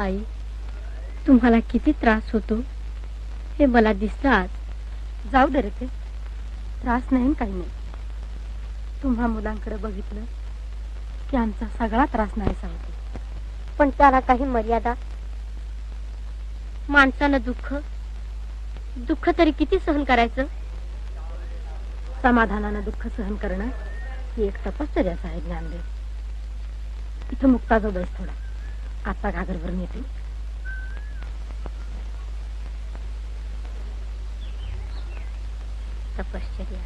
आई. तुम्हाला किती त्रास होतो? हे मला दिसलं आज. जाऊ दे रे त्रास नाही काही नाही. तुम्हा मुलांकडे बघितलं की आमचा सगळा त्रास नाही सांगतो पण त्याला काही मर्यादा? माणसानं दुःख दुःख तरी किती सहन करायचं? समाधानानं दुःख सहन करणं ही एक तपश्चर्याच आहे ज्ञानदेव. इथं मुक्ता जो थोडा. आता घागरभरून येते तपश्चर्या.